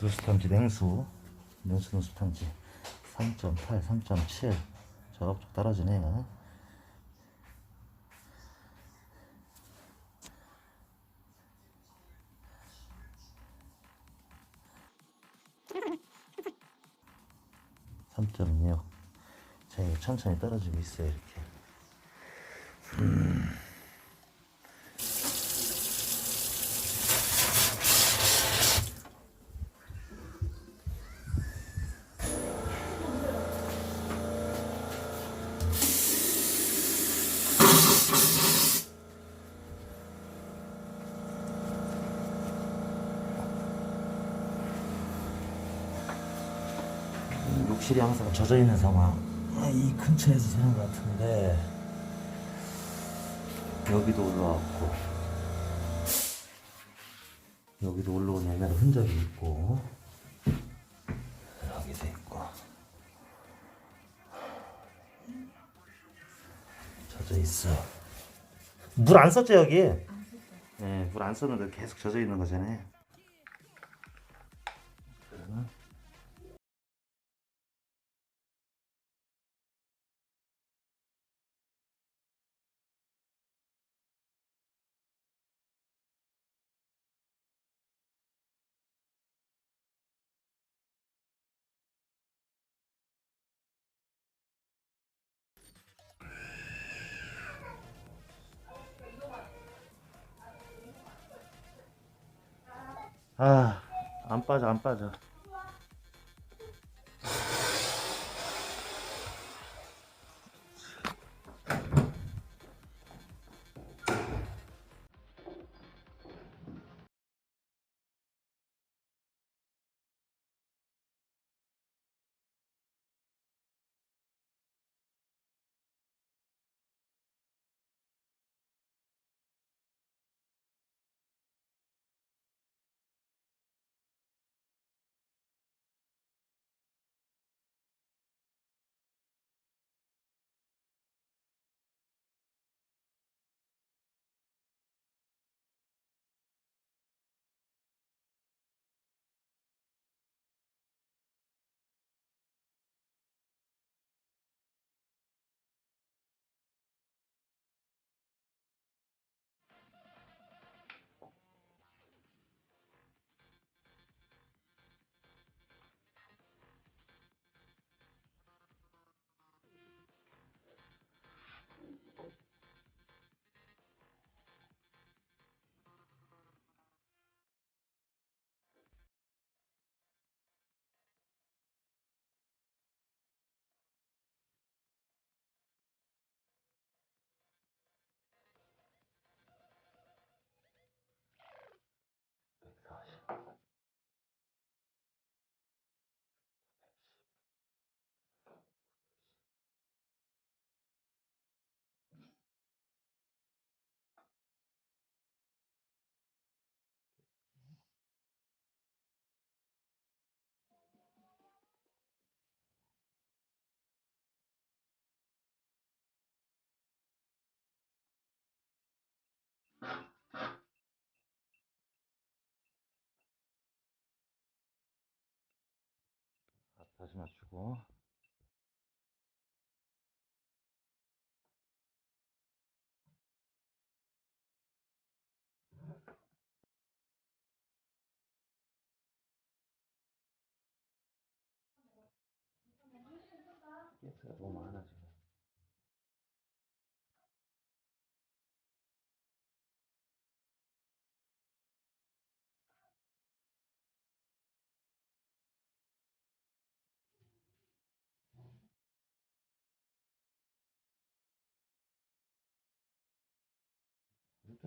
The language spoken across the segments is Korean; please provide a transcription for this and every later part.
누수탐지 냉수 냉수 누수탐지. 3.8 3.7 저쪽 떨어지네요. (3.6) 자 이거 천천히 떨어지고 있어요 이렇게 욕실이 항상 젖어 있는 상황. 아, 이 근처에서 새는 것 같은데 여기도 올라왔고 여기도 올라온 옛날 흔적이 있고 여기도 있고 젖어 있어. 물 안 썼죠 여기? 네, 물 안 썼는데 계속 젖어 있는 거잖아요. 아, 안 빠져, 안 빠져. 다시 맞추고. 가스가 너무 많아 지금.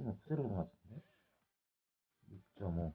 일단은 그대로 것 같은데? 6.5.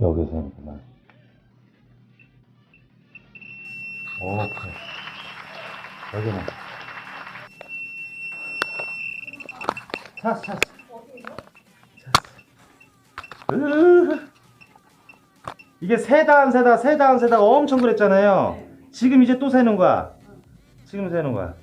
여기서 하는구만. 오케이. 여기는. 찾았어, 찾았어. 이게 세다 안 세다, 세다 안 세다가 엄청 그랬잖아요. 지금 이제 또 세는 거야. 지금 세는 거야.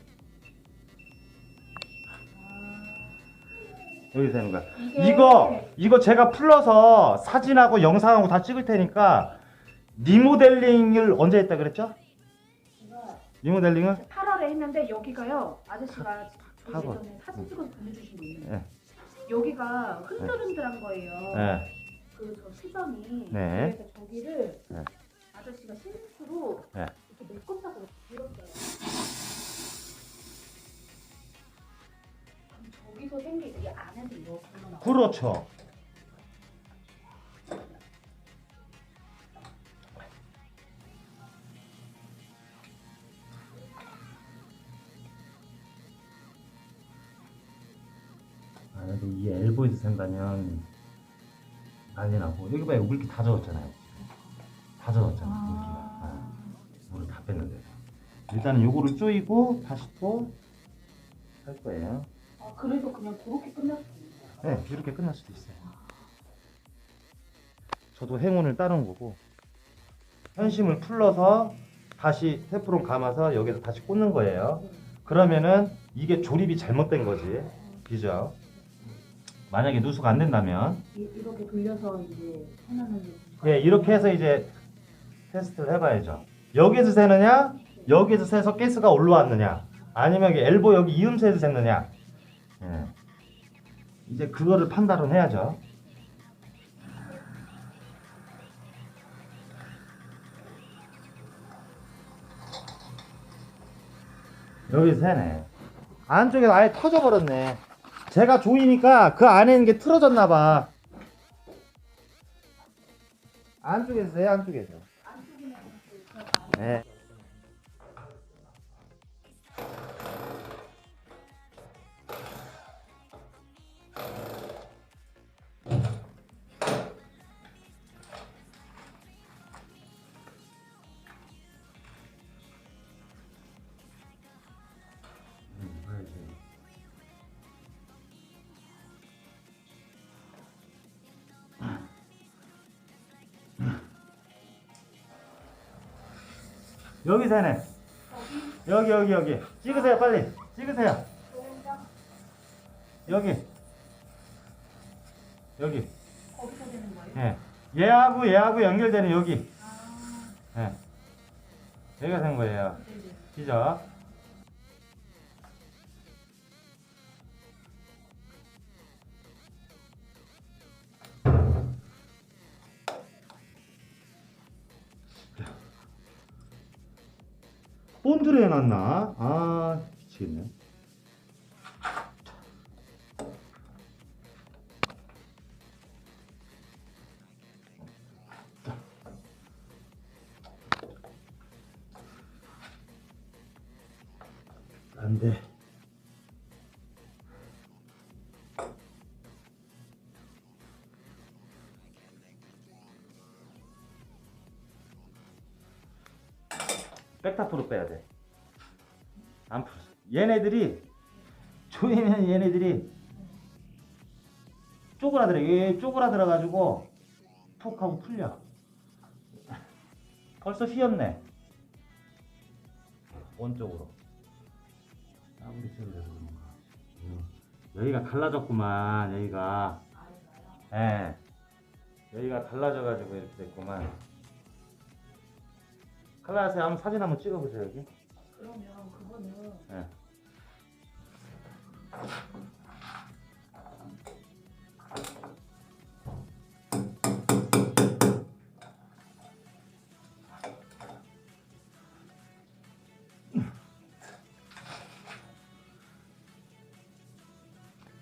여기 세는 거야. 이거 이거 제가 풀러서 사진하고 영상하고 다 찍을 테니까 리모델링을 언제 했다 그랬죠? 제가 리모델링을 8월에 했는데 여기가요 아저씨가 그 팔월. 예전에 사진 찍어서 보내주신 거 있는데 네. 여기가 흔들흔들한 거예요. 네. 그저 수전이 네. 그래서 저기를 네. 아저씨가 실수로 네. 이렇게 메꿨다고 들었어요. 이 안에도 이렇게 올라나. 그렇죠. 만약에 이 엘보에서 생다면 난리 나고 여기 봐요. 물기 다 젖었잖아요. 다 젖었잖아 물기가. 아, 물을 다 뺐는데. 일단은 요거를 조이고 다시 또 할 거예요 아, 그래서 그냥 그렇게 거야. 네, 이렇게 끝날 수도 있어요. 저도 행운을 따른 거고 현심을 풀러서 다시 테프론 감아서 여기서 다시 꽂는 거예요. 그러면은 이게 조립이 잘못된 거지, 그죠? 만약에 누수가 안 된다면, 이, 이렇게 돌려서 이제 하나는 예, 이렇게 해서 이제 테스트를 해봐야죠. 여기에서 새느냐, 여기에서 새서 가스가 올라왔느냐, 아니면 여기 엘보 여기 이음새에서 샜느냐, 예. 이제 그거를 판단을 해야죠. 여기 새네. 안쪽에 아예 터져버렸네. 제가 조이니까 그 안에 있는 게 틀어졌나 봐. 안쪽에서 해, 안쪽에서. 네. 여기 새네. 여기 여기 여기. 찍으세요 빨리. 찍으세요. 여기. 여기. 거기서 되는 거예요? 예. 얘하고 얘하고 연결되는 여기. 아, 예. 여기가 된 거예요. 네네. 그죠? 본드를 해놨나? 아, 미치겠네. 백타프로 빼야 돼. 안 풀어. 얘네들이 조이면 얘네들이 쪼그라들어. 얘 쪼그라들어 가지고 푹 하고 풀려. 벌써 휘었네. 원쪽으로. 아무리 소리를 그런가. 음, 여기가 갈라졌구만. 여기가. 예. 여기가 갈라져 가지고 이렇게 됐구만. 칼라세 한번 사진 한번 찍어보세요 여기. 그러면 그거는 예.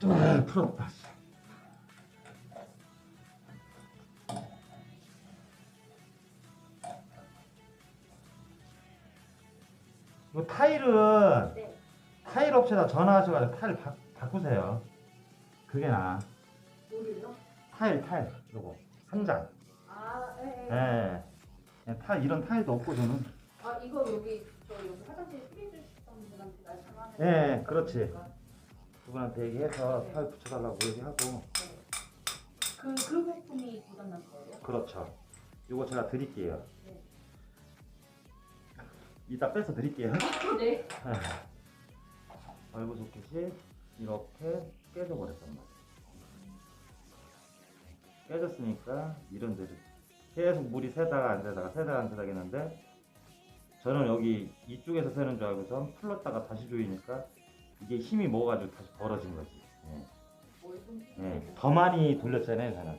아, 풀었다. 타일은 네. 타일 업체다 전화하셔가지고 타일 바, 바꾸세요. 그게 나아. 뭐를요? 타일 타일 요거 한 장. 아, 예. 그냥 타 이런 타일도 없고 저는. 아 이거 여기 저 여기 화장실 수리해 주셨던 분한테 말씀하는. 예, 그렇지. 그분한테 얘기해서 타일 붙여달라고 얘기하고. 그 그 부품이 고장난 거예요? 그렇죠. 이거 제가 드릴게요. 네. 이따 빼서 드릴게요. 네. 얼굴 소켓이 이렇게 깨져버렸단 말이에요. 깨졌으니까 이런 데를 계속 물이 새다가 안 새다가 새다가 안 새다가 했는데 저는 여기 이쪽에서 새는 줄 알고선 풀렀다가 다시 조이니까 이게 힘이 먹어가지고 다시 벌어진 거지. 예. 예. 더 많이 돌렸잖아요, 저는.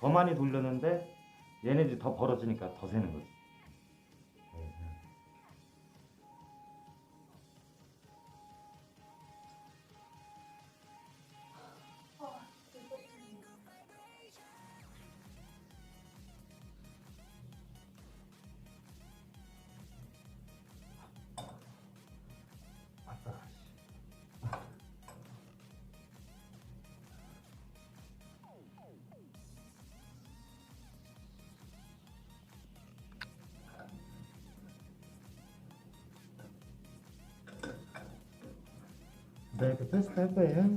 더 많이 돌렸는데 얘네들이 더 벌어지니까 더 새는 거지. 네, 이렇게 테스트 할 거예요.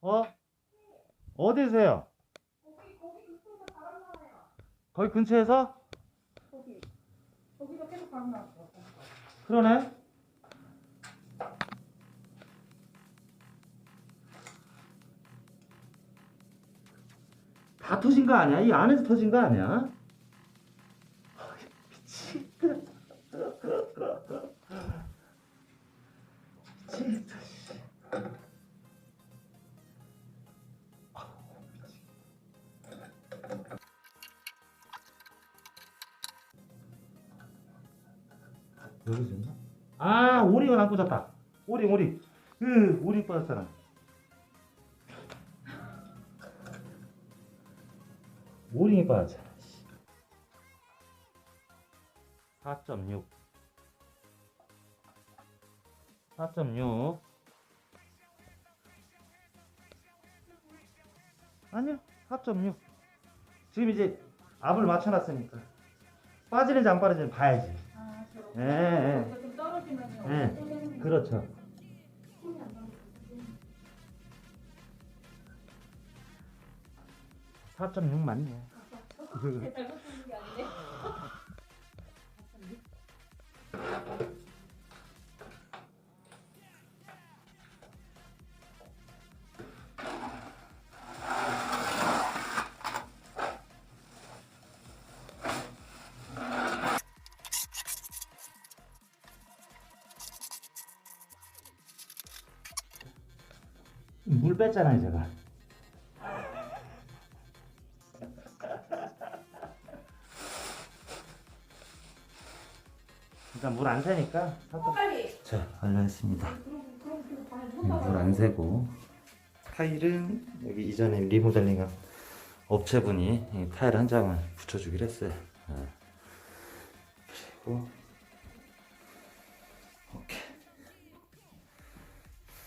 어? 어디세요? 거기 근처에서? 거기 거기가 계속 바람 나왔어. 그러네. 다 터진 거 아니야? 이 안에서 터진 거 아니야? 여기 있나? 아 오링은 안 꽂았다. 오링 오링. 으 오링 빠졌잖아. 빠졌잖아. 4.6 4.6 아니요 4.6 지금 이제 압을 맞춰놨으니까 빠지는지 안 빠지는지 봐야지 아. 예, 예. 좀 떨어지면 예, 네. 그렇죠. 4.6 맞네. 물 뺐잖아요, 제가. 일단 물 안 새니까 어, 빨리. 자, 완료했습니다. 그럼 그럼 그 방에 물안 새고 타일은 여기 이전에 리모델링한 업체분이 이 타일 한 장을 붙여주기로 했어요. 네. 그리고